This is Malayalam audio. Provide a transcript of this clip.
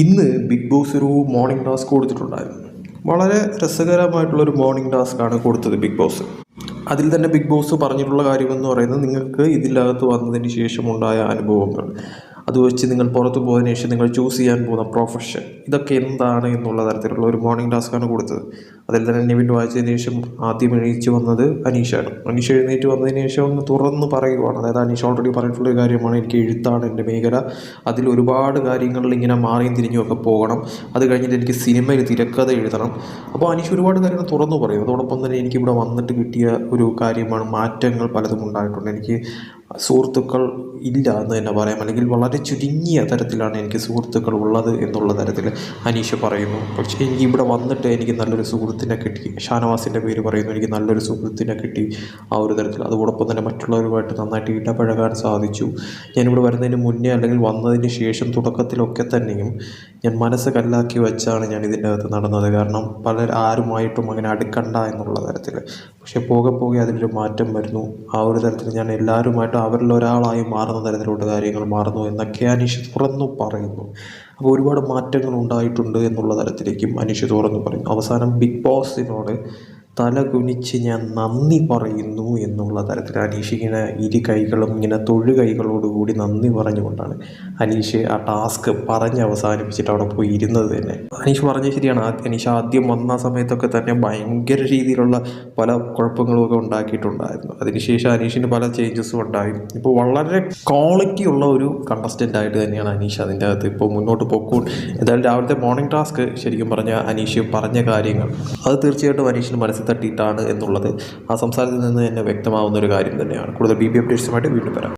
ഇന്ന് ബിഗ് ബോസ് ഒരു മോർണിംഗ് ടാസ്ക് കൊടുത്തിട്ടുണ്ടായിരുന്നു. വളരെ രസകരമായിട്ടുള്ളൊരു മോർണിംഗ് ടാസ്ക്കാണ് കൊടുത്തത് ബിഗ് ബോസ് അതിൽ തന്നെ ബിഗ് ബോസ് പറഞ്ഞിട്ടുള്ള കാര്യമെന്ന് പറയുന്നത് നിങ്ങൾക്ക് ഇതിനകത്ത് വന്നതിന് ശേഷമുണ്ടായ അനുഭവങ്ങൾ. അത് വെച്ച് നിങ്ങൾ പുറത്തു പോയതിനു ശേഷം നിങ്ങൾ ചൂസ് ചെയ്യാൻ പോകുന്ന പ്രൊഫഷൻ ഇതൊക്കെ എന്താണ് എന്നുള്ള തരത്തിലുള്ള ഒരു മോർണിംഗ് ടാസ്ക്കാണ് കൊടുത്തത്. അതിൽ തന്നെ നിവിൻ വായിച്ചതിന് ശേഷം ആദ്യം എണീച്ച് വന്നത് അനീഷാണ്. അനീഷ് എഴുന്നേറ്റ് വന്നതിന് ശേഷം ഒന്ന് തുറന്ന് പറയുവാണ്. അതായത് അനീഷ് ഓൾറെഡി പറഞ്ഞിട്ടുള്ള ഒരു കാര്യമാണ്. എനിക്ക് എഴുത്താണ് എന്റെ മേഖല. അതിൽ ഒരുപാട് കാര്യങ്ങളിൽ ഇങ്ങനെ മാറിയും തിരിഞ്ഞുമൊക്കെ പോകണം. അത് കഴിഞ്ഞിട്ട് എനിക്ക് സിനിമയിൽ തിരക്കഥ എഴുതണം. അപ്പോൾ അനീഷ് ഒരുപാട് കാര്യങ്ങൾ തുറന്നു പറയും. അതോടൊപ്പം തന്നെ എനിക്കിവിടെ വന്നിട്ട് കിട്ടിയ ഒരു കാര്യമാണ് മാറ്റങ്ങൾ പലതും ഉണ്ടായിട്ടുണ്ട്. എനിക്ക് സുഹൃത്തുക്കൾ ഇല്ല എന്ന് തന്നെ പറയാം. അല്ലെങ്കിൽ വളരെ ചുരുങ്ങിയ തരത്തിലാണ് എനിക്ക് സുഹൃത്തുക്കൾ ഉള്ളത് എന്നുള്ള തരത്തിൽ അനീഷ് പറയുന്നു. പക്ഷേ എനിക്ക് ഇവിടെ വന്നിട്ട് എനിക്ക് നല്ലൊരു സുഹൃത്തിനെ കിട്ടി. ഷാനവാസിന്റെ പേര് പറയുന്നു. എനിക്ക് നല്ലൊരു സുഹൃത്തിനെ കിട്ടി ആ ഒരു തരത്തിൽ. അതോടൊപ്പം തന്നെ മറ്റുള്ളവരുമായിട്ട് നന്നായിട്ട് ഇടപഴകാൻ സാധിച്ചു. ഞാനിവിടെ വരുന്നതിന് മുന്നേ അല്ലെങ്കിൽ വന്നതിന് ശേഷം തുടക്കത്തിലൊക്കെ തന്നെയും ഞാൻ മനസ്സ് കല്ലാക്കി വെച്ചാണ് ഞാൻ ഇതിന്റെ അകത്ത് നടന്നത്. കാരണം പല ആരുമായിട്ടും അങ്ങനെ അടുക്കണ്ട എന്നുള്ള തരത്തിൽ പക്ഷേ പോകെ പോകെ അതിലൊരു മാറ്റം വരുന്നു. ആ ഒരു തരത്തിൽ ഞാൻ എല്ലാവരുമായിട്ടും അവരിൽ ഒരാളായി മാറുന്ന തരത്തിലോട്ട് കാര്യങ്ങൾ മാറുന്നു എന്നൊക്കെ അനീഷ് തുറന്നു പറയുന്നു. അപ്പോൾ ഒരുപാട് മാറ്റങ്ങൾ ഉണ്ടായിട്ടുണ്ട് എന്നുള്ള തരത്തിലേക്കും അനീഷ് തുറന്നു പറയുന്നു. അവസാനം ബിഗ് ബോസിനോട് തല കുനിച്ച് ഞാൻ നന്ദി പറയുന്നു എന്നുള്ള തരത്തിൽ അനീഷ് ഇങ്ങനെ ഇരു കൈകളും ഇങ്ങനെ തൊഴു കൈകളോടുകൂടി നന്ദി പറഞ്ഞുകൊണ്ടാണ് അനീഷ് ആ ടാസ്ക് പറഞ്ഞ് അവസാനിപ്പിച്ചിട്ട് അവിടെ പോയി ഇരുന്നത് തന്നെ. അനീഷ് പറഞ്ഞ ശരിയാണ്. അനീഷ് ആദ്യം വന്ന സമയത്തൊക്കെ തന്നെ ഭയങ്കര രീതിയിലുള്ള പല കുഴപ്പങ്ങളുമൊക്കെ ഉണ്ടാക്കിയിട്ടുണ്ടായിരുന്നു. അതിനുശേഷം അനീഷിന് പല ചേഞ്ചസും ഉണ്ടായി. ഇപ്പോൾ വളരെ ക്വാളിറ്റി ഉള്ള ഒരു കണ്ടസ്റ്റന്റ് ആയിട്ട് തന്നെയാണ് അനീഷ് അതിന്റെ അകത്ത് ഇപ്പോൾ മുന്നോട്ട് പോക്കൂ. എന്തായാലും രാവിലത്തെ മോർണിംഗ് ടാസ്ക് ശരിക്കും പറഞ്ഞാൽ അനീഷ് പറഞ്ഞ കാര്യങ്ങൾ. അത് തീർച്ചയായിട്ടും അനീഷിന് മനസ്സിൽ തട്ടിയിട്ടാണ് എന്നുള്ളത് ആ സംസാരത്തിൽ നിന്ന് തന്നെ വ്യക്തമാവുന്ന ഒരു കാര്യം തന്നെയാണ്. കൂടുതൽ ബി ബി അപ്ഡേറ്റ്സുമായിട്ട് വീണ്ടും വരാം.